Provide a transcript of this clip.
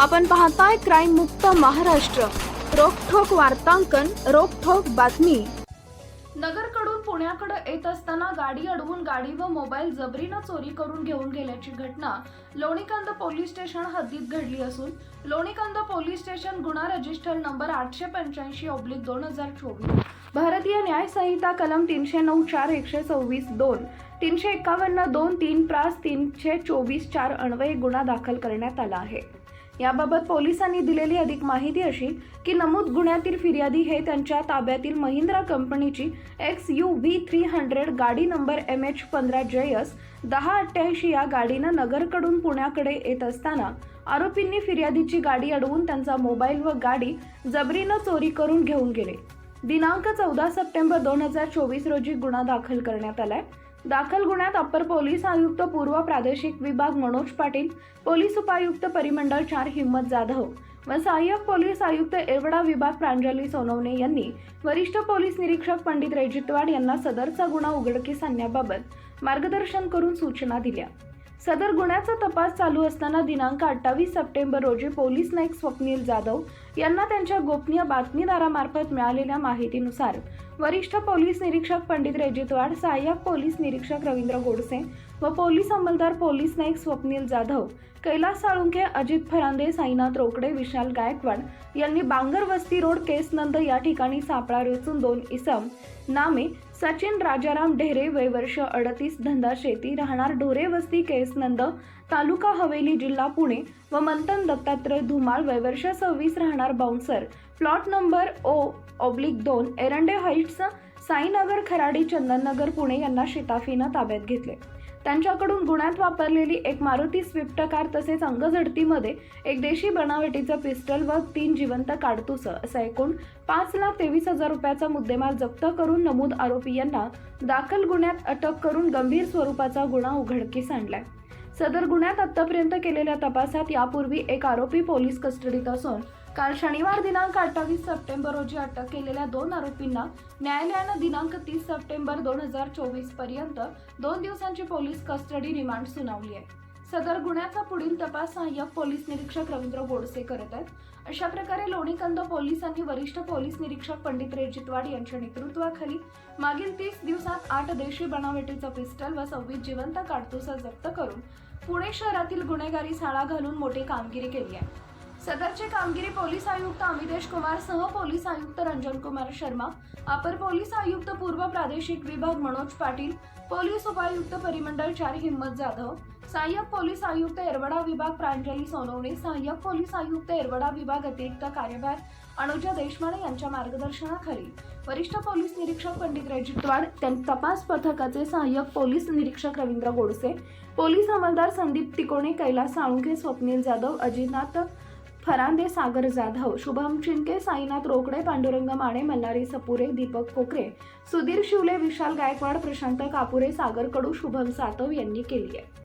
आपण पाहताय क्राईम मुक्त महाराष्ट्र. रोखोक वार्तांकन रोखोक बातमी. नगरकडून पुण्याकडे येत असताना गाडी अडवून गाडी व मोबाईल जबरीनं चोरी करून घेऊन गेल्याची घटना लोणीकांद पोलीस स्टेशन हद्दीत घडली असून लोणीकांद पोलीस स्टेशन गुन्हा रजिस्टर नंबर आठशे पंच्याऐंशी ऑब्लिक दोन हजार चोवीस. भारतीय न्याय संहिता कलम तीनशे नऊ चार एकशे सव्वीस दोन तीनशे एकावन्न दोन तीन प्रास तीनशे चोवीस चार अन्वये गुन्हा दाखल करण्यात आला आहे. याबाबत पोलिसांनी दिलेली अधिक माहिती अशी की नमूद गुन्ह्यातील फिर्यादी हे त्यांच्या ताब्यातील महिंद्रा कंपनीची X U V three hundred गाडी नंबर एम एच पंधरा जे एस दहा अठ्ठ्याऐंशी या गाडीनं नगरकडून पुण्याकडे येत असताना आरोपींनी फिर्यादीची गाडी अडवून त्यांचा मोबाईल व गाडी जबरीनं चोरी करून घेऊन गेले. दिनांक चौदा सप्टेंबर दोन हजार चोवीस रोजी गुन्हा दाखल करण्यात आलाय. दाखल गुन्ह्यात अप्पर पोलीस आयुक्त पूर्व प्रादेशिक विभाग मनोज पाटील पोलीस उपायुक्त परिमंडळ चार हिम्मत जाधव व सहाय्यक पोलीस आयुक्त एवडा विभाग प्रांजली सोनवणे यांनी वरिष्ठ पोलीस निरीक्षक पंडित रेजितवाड यांना सदरचा गुन्हा उघडकीस आणण्याबाबत मार्गदर्शन करून सूचना दिल्या. सदर गुन्ह्याचा तपास चालू असताना दिनांक अठ्ठावीस सप्टेंबर रोजी पोलीस नाईक स्वप्नील जाधव यांना त्यांच्या गोपनीय बातमीदारामार्फत मिळालेल्या माहितीनुसार वरिष्ठ पोलीस निरीक्षक पंडित रेजितवाड सहाय्यक पोलीस निरीक्षक रवींद्र गोडसे व पोलीस अंमलदार पोलीस नाईक स्वप्नील जाधव कैलास साळुंखे अजित फरांदे साईनाथ रोकडे विशाल गायकवाड यांनी बांगर वस्ती रोड केसनंद या ठिकाणी सापळा रचून दोन इसम नामे सचिन राजाराम ढेरे वय वर्ष अडतीस धंदा शेती राहणार ढोरे वस्ती केसनंद तालुका हवेली जिल्हा पुणे व मंथन दत्तात्रय धुमाळ वय वर्ष सव्वीस राहणार bouncer. Plot number O oblique दोन एरंडे हाईट्स साईनगर खराडी चंदननगर पुणे यांना शिताफीनं ताब्यात घेतले. त्यांच्याकडून गुन्ह्यात वापरलेली एक मारुती स्विफ्ट कार तसेच अंगझडतीमध्ये एक देशी बनावटीचं पिस्टल व तीन जिवंत काडतुस असा एकूण पाच लाख तेवीस हजार रुपयाचा मुद्देमाल जप्त करून नमूद आरोपी यांना दाखल गुन्ह्यात अटक करून गंभीर स्वरूपाचा गुन्हा उघडकीस आणलाय. सदर गुन्ह्यात आतापर्यंत केलेल्या तपासात यापूर्वी एक आरोपी पोलीस कस्टडीत असून काल शनिवार दिनांक अठ्ठावीस सप्टेंबर रोजी अटक केलेल्या दोन आरोपींना न्यायालयानं दिनांक तीस सप्टेंबर दोन हजार चोवीसपर्यंत दोन दिवसांची पोलीस कस्टडी रिमांड सुनावली आहे. सदर गुन्ह्याचा पुढील तपास सहाय्यक पोलीस निरीक्षक रवींद्र गोडसे करत आहेत. अशा प्रकारे लोणीकंद पोलिसांनी वरिष्ठ पोलीस निरीक्षक पंडित रेजितवाड यांच्या नेतृत्वाखाली मागील तीस दिवसात आठ देशी बनावटीचं पिस्टल व सव्वीस जिवंत काडतुसा जप्त करून पुणे शहरातील गुन्हेगारी साळा घालून मोठी कामगिरी केली आहे. सदरची कामगिरी पोलीस आयुक्त अमितेश कुमार सह पोलीस आयुक्त रंजन कुमार शर्मा अपर पोलीस आयुक्त पूर्व प्रादेशिक विभाग मनोज पाटील पोलीस उपायुक्त परिमंडळ चार हिंमत जाधव सहाय्यक पोलीस आयुक्त एरवडा विभाग प्रांजली सोनवणे सहाय्यक पोलीस आयुक्त एरवडा विभाग अतिरिक्त कार्यभार अनुजा देशमाने यांच्या मार्गदर्शनाखाली वरिष्ठ पोलीस निरीक्षक पंडित रजितवाड त्यां तपास पथकाचे सहाय्यक पोलीस निरीक्षक रवींद्र गोडसे पोलीस अंमलदार संदीप तिकोणे कैलास साळुंखे स्वप्नील जाधव अजितनाथ फरांदे सागर जाधव शुभम चिंके साईनाथ रोकडे पांडुरंग माने मल्हारी सपुरे दीपक कोकरे सुधीर शिवले विशाल गायकवाड प्रशांत कापुरे सागर कडू शुभम सातव यांनी केली आहे.